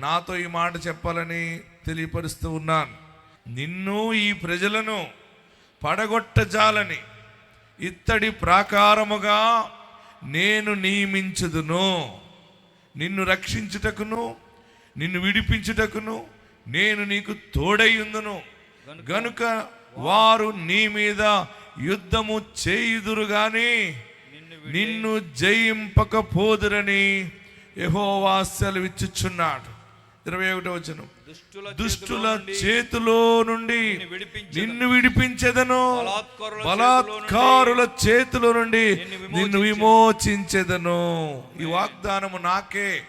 నాతో ఈ మాట చెప్పాలని తెలియపరుస్తూ ఉన్నాను. నిన్ను ఈ ప్రజలను పడగొట్టజాలని ఇత్తడి ప్రాకారముగా నేను నియమించుదును. నిన్ను రక్షించుటకును నిన్ను విడిపించుటకును నేను నీకు తోడైయుందును గనుక వారు నీ మీద యుద్ధము చేయుదురు గాని నిన్ను జయింపకపోదురని యహోవా సెలవిచ్చుచున్నాడు. ఇరవై ఒకటో వచనం. దుష్టుల చేతిలో నుండి నిన్ను విడిపించెదను. బలాత్కారుల చేతిలో నుండి నిన్ను నిన్ను విమోచించెదను. ఈ వాగ్దానము నాకే.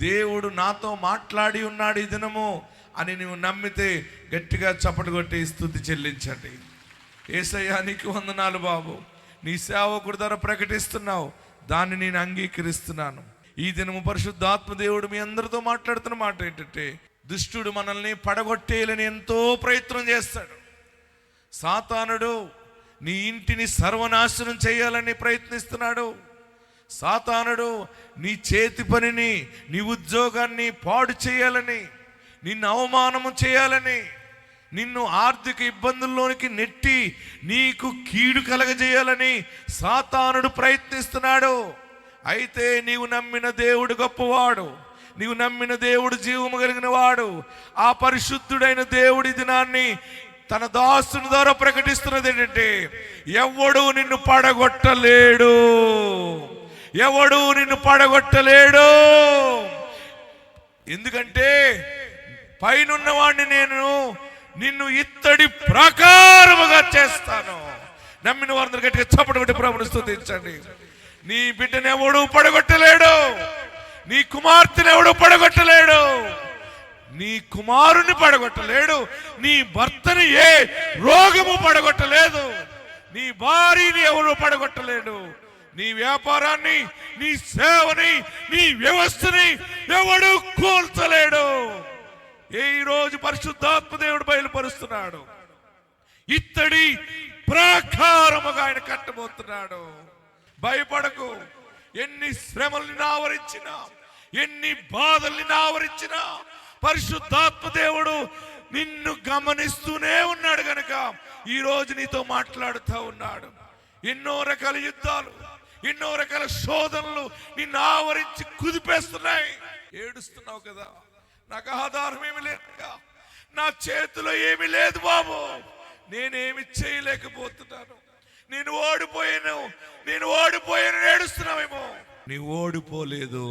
దేవుడు నాతో మాట్లాడి ఉన్నాడు ఈ దినము అని నువ్వు నమ్మితే గట్టిగా చప్పటి కొట్టి స్థుతి చెల్లించండి. ఏసయ్యా నీకు వందనాలు బాబు. నీ సేవకుడి ద్వారా ప్రకటిస్తున్నావు. దాన్ని నేను అంగీకరిస్తున్నాను. ఈ దినము పరిశుద్ధాత్మ దేవుడు మీ అందరితో మాట్లాడుతున్న మాట ఏంటంటే దుష్టుడు మనల్ని పడగొట్టేయాలని ఎంతో ప్రయత్నం చేస్తాడు. సాతానుడు నీ ఇంటిని సర్వనాశనం చేయాలని ప్రయత్నిస్తున్నాడు. సాతానుడు నీ చేతి పనిని నీ ఉద్యోగాన్ని పాడు చేయాలని నిన్ను అవమానము చేయాలని నిన్ను ఆర్థిక ఇబ్బందుల్లోనికి నెట్టి నీకు కీడు కలగజేయాలని సాతానుడు ప్రయత్నిస్తున్నాడు. అయితే నీవు నమ్మిన దేవుడు గొప్పవాడు. నీవు నమ్మిన దేవుడు జీవము కలిగిన వాడు. ఆ పరిశుద్ధుడైన దేవుడి దినాన్ని తన దాసుని ద్వారా ప్రకటిస్తున్నది ఏంటంటే ఎవడు నిన్ను పడగొట్టలేడు. ఎవడు నిన్ను పడగొట్టలేడు. ఎందుకంటే పైనున్న వాడిని నేను నిన్ను ఇత్తడి ప్రకారముగా చేస్తాను. నమ్మిన వారందరూ గట్టిగా చప్పటి కొట్టి ప్రభుని నీ బిడ్డనెవడు పడగొట్టలేడు. నీ కుమార్తెను ఎవడు పడగొట్టలేడు. నీ కుమారుని పడగొట్టలేడు. నీ భర్తని ఏ రోగము పడగొట్టలేదు. నీ భార్యని ఎవరు పడగొట్టలేడు. నీ వ్యాపారాన్ని నీ సేవని నీ వ్యవస్థని ఎవడు కోల్చలేడు. ఏ రోజు పరిశుద్ధాత్మ దేవుడు బయలుపరుస్తున్నాడు. ఇత్తడి ప్రాకారముగా ఆయన కట్టబోతున్నాడు. భయపడకు. ఎన్ని శ్రమల్ని ఆవరించినా ఎన్ని బాధల్ని ఆవరించినా పరిశుద్ధాత్మ దేవుడు నిన్ను గమనిస్తూనే ఉన్నాడు గనక ఈ రోజు నీతో మాట్లాడుతూ ఉన్నాడు. ఎన్నో రకాల యుద్ధాలు ఎన్నో రకాల శోధనలు నిన్ను ఆవరించి కుదిపేస్తున్నాయి. ఏడుస్తున్నావు కదా. నాకు ఆధారం ఏమి లేదు నా చేతిలో ఏమీ లేదు బాబు. నేనేమి చేయలేకపోతున్నాను. నేను ఓడిపోయాను. నేను ఓడిపోయాను ఏడుస్తున్నావేమో. నీవు ఓడిపోలేదు.